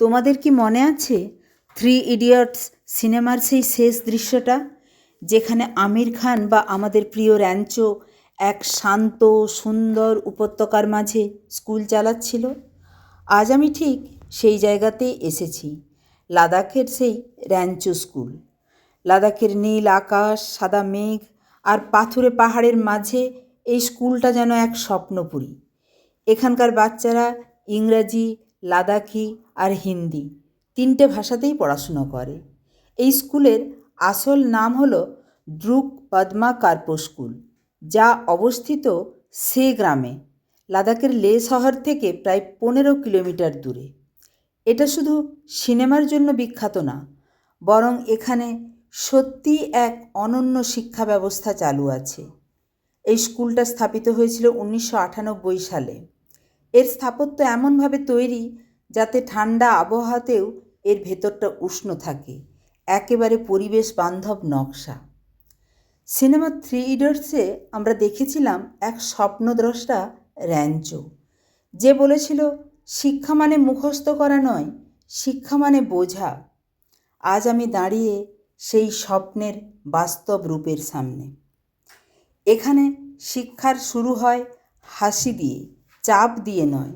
তোমাদের কি মনে আছে? থ্রি ইডিয়টস সিনেমার সেই শেষ দৃশ্যটা, যেখানে আমির খান বা আমাদের প্রিয় র্যাঞ্চো এক শান্ত, সুন্দর উপত্যকার মাঝে স্কুল চালাচ্ছিল? আজ আমি ঠিক সেই জায়গাতেই এসেছি, লাদাখের সেই র্যাঞ্চো স্কুল। লাদাখের নীল আকাশ, সাদা মেঘ আর পাথুরে পাহাড়ের মাঝে এই স্কুলটা যেন এক স্বপ্নপুরী। এখানকার বাচ্চারা ইংরাজি, লাদাখি আর হিন্দি, তিনটে ভাষাতেই পড়াশুনো করে। এই স্কুলের আসল নাম হল দ্রুক পদ্মা কার্পো স্কুল, যা অবস্থিত সে গ্রামে, লাদাখের লে শহর থেকে প্রায় পনেরো কিলোমিটার দূরে। এটা শুধু সিনেমার জন্য বিখ্যাত না, বরং এখানে সত্যি এক অনন্য শিক্ষা ব্যবস্থা চালু আছে। এই স্কুলটা স্থাপিত হয়েছিল উনিশশো আটানব্বই সালে। এর স্থাপত্য এমনভাবে তৈরি যাতে ঠান্ডা আবহাওয়াতেও এর ভেতরটা উষ্ণ থাকে। একেবারে পরিবেশ বান্ধব নকশা। সিনেমা থ্রি ইডিয়টসে আমরা দেখেছিলাম এক স্বপ্নদ্রষ্টা র্যাঞ্চো। যে বলেছিল, শিক্ষা মানে মুখস্থ করা নয়, শিক্ষা মানে বোঝা। আজ আমি দাঁড়িয়ে সেই স্বপ্নের বাস্তব রূপের সামনে। এখানে শিক্ষার শুরু হয় হাসি দিয়ে, চাপ দিয়ে নয়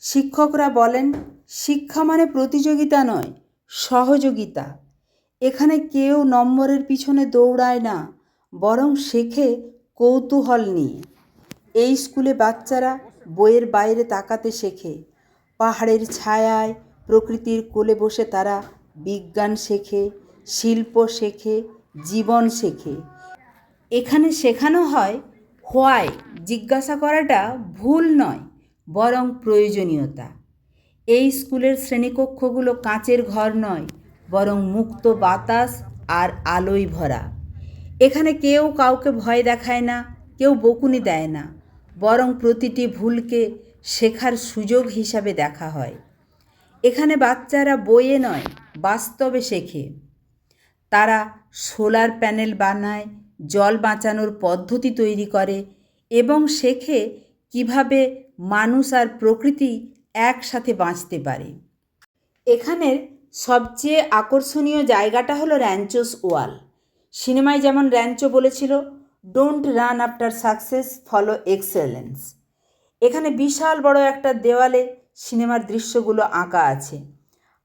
শিক্ষকরা বলেন, শিক্ষা মানে প্রতিযোগিতা নয়, সহযোগিতা। এখানে কেউ নম্বরের পিছনে দৌড়ায় না, বরং শেখে কৌতূহল নিয়ে। এই স্কুলে বাচ্চারা বইয়ের বাইরে তাকাতে শেখে। পাহাড়ের ছায়ায়, প্রকৃতির কোলে বসে তারা বিজ্ঞান শেখে, শিল্প শেখে, জীবন শেখে। এখানে শেখানো হয়, হোয়াই, জিজ্ঞাসা করাটা ভুল নয়। বরং প্রয়োজনীয়তা। এই স্কুলের শ্রেণীকক্ষগুলো কাঁচের ঘর নয়, বরং মুক্ত বাতাস আর আলোয় ভরা। এখানে কেউ কাউকে ভয় দেখায় না, কেউ বকুনি দেয় না, বরং প্রতিটি ভুলকে শেখার সুযোগ হিসাবে দেখা হয়। এখানে বাচ্চারা বইয়ে নয়, বাস্তবে শেখে। তারা সোলার প্যানেল বানায়, জল বাঁচানোর পদ্ধতি তৈরি করে এবং শেখে কীভাবে মানুষ আর প্রকৃতি একসাথে বাঁচতে পারে। এখানের সবচেয়ে আকর্ষণীয় জায়গাটা হলো র্যাঞ্চোস ওয়াল। সিনেমায় যেমন র্যাঞ্চো বলেছিল don't run after success follow excellence এখানে বিশাল বড় একটা দেওয়ালে সিনেমার দৃশ্যগুলো আঁকা আছে।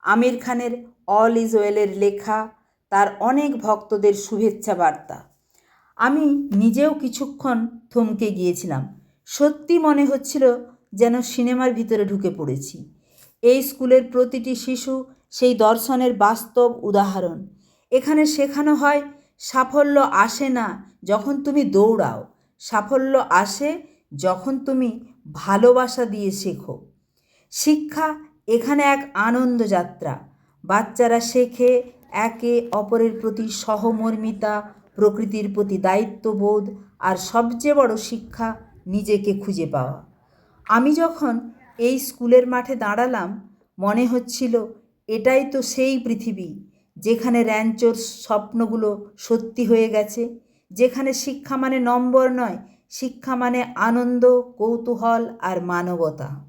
আমির খানের অল ইজ ওয়েলের লেখা, তার অনেক ভক্তদের শুভেচ্ছা বার্তা। আমি নিজেও কিছুক্ষণ থমকে গিয়েছিলাম। সত্যি মনে হচ্ছিল যেন সিনেমার ভিতরে ঢুকে পড়েছি। এই স্কুলের প্রতিটি শিশু সেই দর্শনের বাস্তব উদাহরণ। এখানে শেখানো হয়, সাফল্য আসে না যখন তুমি দৌড়াও। সাফল্য আসে যখন তুমি ভালোবাসা দিয়ে শেখো। শিক্ষা এখানে এক আনন্দ যাত্রা। বাচ্চারা শেখে একে অপরের প্রতি সহমর্মিতা, প্রকৃতির প্রতি দায়িত্ববোধ আর সবচেয়ে বড় শিক্ষা নিজেকে খুঁজে পাওয়া। আমি যখন এই স্কুলের মাঠে দাঁড়ালাম, মনে হচ্ছিল এটাই তো সেই পৃথিবী যেখানে র্যাঞ্চোর স্বপ্নগুলো সত্যি হয়ে গেছে, যেখানে শিক্ষা মানে নম্বর নয়, শিক্ষা মানে আনন্দ, কৌতূহল আর মানবতা।